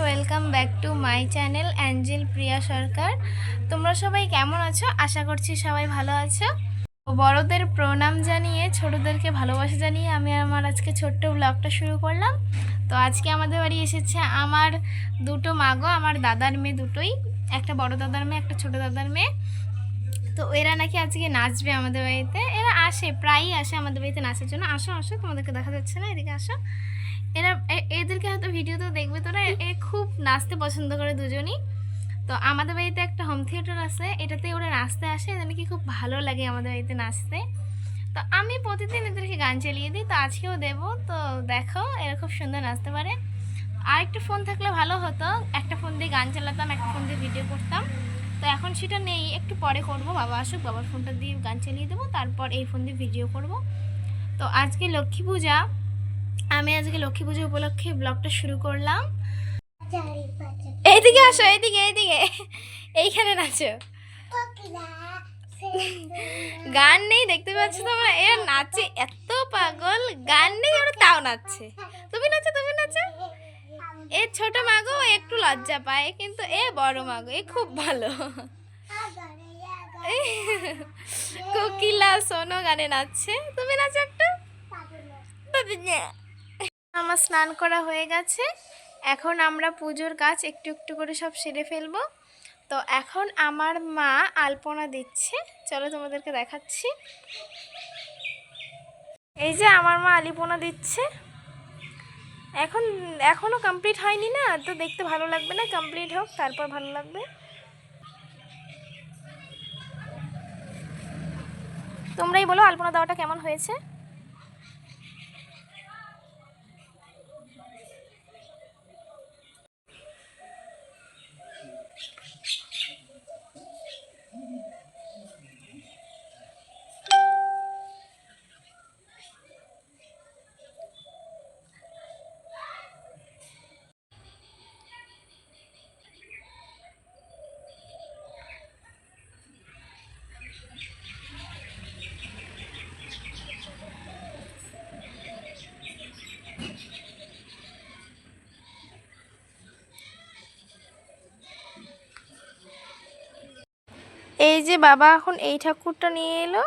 Welcome back to my channel angel Priya Sarkar তোমরা সবাই কেমন আছো? আশা করছি সবাই ভালো আছো। বড়দের প্রণাম জানিয়ে, ছোটদেরকে ভালোবাসা জানিয়ে আমি আমার আজকে ছোট্ট ব্লগটা শুরু করলাম। তো আজকে আমাদের বাড়ি এসেছে আমার দুটো মাগো, আমার দাদার মেয়ে দুটোই। একটা বড় দাদার মেয়ে, একটা ছোট দাদার মেয়ে। তো এরা নাকি আজকে নাচবে আমাদের বাড়িতে। এরা আসে, প্রায়ই আসে আমাদের বাড়িতে নাচের জন্য। আসো আসো, তোমাদেরকে দেখা যাচ্ছে না, এদিকে আসো। এরা এদেরকে হয়তো ভিডিওতেও নাচতে পছন্দ করে দুজনই। তো আমাদের বাড়িতে একটা হোম থিয়েটার আছে, এটাতে ওরা নাচতে আসে, এদের নাকি খুব ভালো লাগে আমাদের বাড়িতে নাচতে। তো আমি প্রতিদিন এদেরকে গান চালিয়ে দিই, তো আজকেও দেবো, তো দেখো, এরা খুব সুন্দর নাচতে পারে। আর একটা ফোন থাকলে ভালো হতো, একটা ফোন দিয়ে গান চালাতাম, একটা ফোন দিয়ে ভিডিও করতাম। তো এখন সেটা নেই, একটু পরে করব, বাবা আসুক, বাবার ফোনটা দিয়ে গান চালিয়ে দেবো, তারপর এই ফোন দিয়ে ভিডিও করব। তো আজকে লক্ষ্মী পূজা, আমি আজকে লক্ষ্মী পুজো উপলক্ষে ব্লগটা শুরু করলাম। এইদিকে আসো এইদিকে এইদিকে। এইখানে নাচো। গান নেই দেখতে পাচ্ছ তোমরা? এরা নাচে এত পাগল গান নেই ওরা তাও নাচছে। তুমি নাচো তুমি নাচো। এ ছোট মাগো একটু লজ্জা পায় কিন্তু এ বড় মাগো এ খুব ভালো। কোকিলা সোনো গানে নাচছে। তুমি নাচো একটু। আমার স্নান করা হয়ে গেছে। এখন আমরা পুজোর কাজ একটু একটু করে সব সেরে ফেলব। তো এখন আমার মা আলপনা দিচ্ছে। চলো তোমাদেরকে দেখাচ্ছি। এই যে আমার মা আলিপনা দিচ্ছে। এখন এখনও কমপ্লিট হয়নি না? তো দেখতে ভালো লাগবে না? কমপ্লিট হোক, তারপর ভালো লাগবে। তোমরাই বলো আলপনা দেওয়াটা কেমন হয়েছে? এই যে বাবা এখন এই ঠাকুরটা নিয়ে এলো।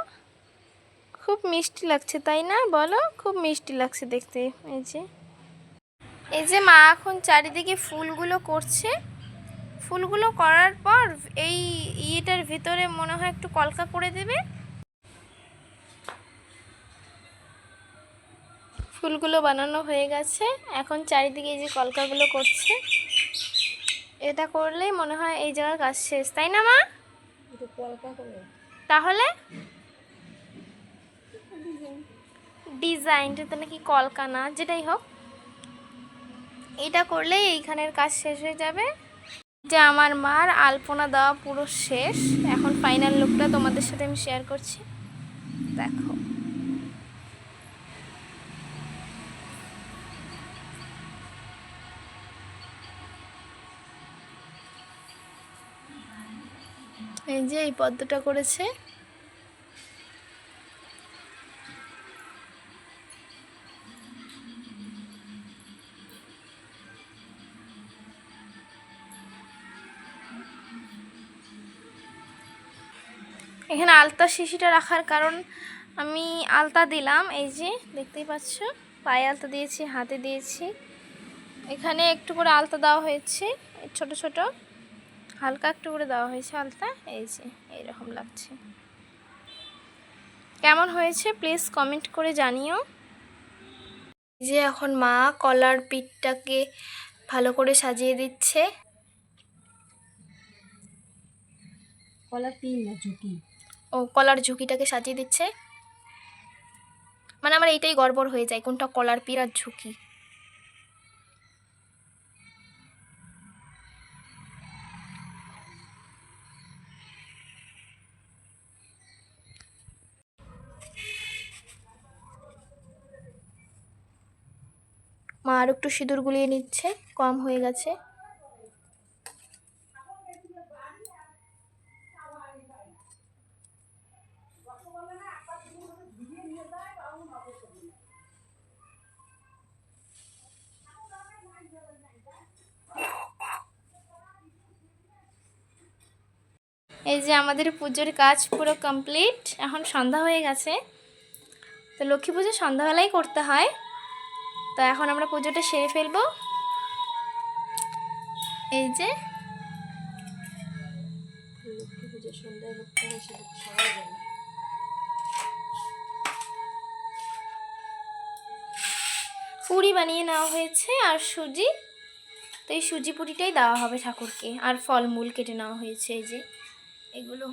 খুব মিষ্টি লাগছে, তাই না? বলো, খুব মিষ্টি লাগছে দেখতে, এই যে। এই যে মা এখন চারিদিকে ফুলগুলো করছে। ফুলগুলো করার পর এই ইয়েটার ভিতরে মনে হয় একটু কলকা করে দেবে। ফুলগুলো বানানো হয়ে গেছে। এখন চারিদিকে এই যে কলকাগুলো করছে। এটা করলেই মনে হয় এই জায়গার কাজ শেষ, তাই না মা? তাহলে? ডিজাইনটা তো নাকি কলকানা যেটাই হোক। এটা করলে এইখানের কাজ শেষ হয়ে যাবে। যে আমার মার আলপনা দেওয়া পুরো শেষ। এখন ফাইনাল লুকটা তোমাদের সাথে আমি শেয়ার করছি। দেখো। এই যে এই পদ্মটা করেছে। এখানে আলতা শিশিটা রাখার কারণ আমি আলতা দিলাম, এই যে দেখতেই পাচ্ছ, পায়ে আলতা দিয়েছি, হাতে দিয়েছি। এখানে একটু করে আলতা দেওয়া হয়েছে, ছোট ছোট। হালকা একটু করে দেওয়া হয়েছে আলতা এই যে এইরকম লাগছে। কেমন হয়েছে প্লিজ কমেন্ট করে জানিও। যে এখন মা কলার পিঠটাকে ভালো করে সাজিয়ে দিচ্ছে। কলা তিন না ঝুঁকি? ও কলার ঝুঁকিটাকে সাজিয়ে দিচ্ছে। মানে আমার এইটাই গড়বড় হয়ে যায় কোনটা কলার পির আর ঝুঁকি। মা আর একটু সিঁদুর গুলিয়ে নিচ্ছে, কম হয়ে গেছে। এই যে আমাদের পুজোর কাজ পুরো কমপ্লিট এখন সন্ধ্যা হয়ে গেছে। তো লক্ষ্মী পুজো সন্ধ্যাবেলাই করতে হয়। তো এখন আমরা পুজোটা সেরে ফেলব। এই যে। পুরি বানিয়ে নেওয়া হয়েছে আর সুজি। তো এই সুজি পুরিটাই দেওয়া হবে ঠাকুরকে। আর ফলমূল কেটে নেওয়া হয়েছে এই যে। এগুলো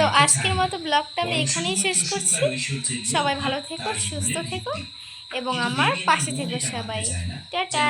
তো আজকের মতো ব্লগটা আমি এখানেই শেষ করছি। সবাই ভালো থেকো সুস্থ থেকো এবং আমার পাশে থেকো সবাই। টাটা।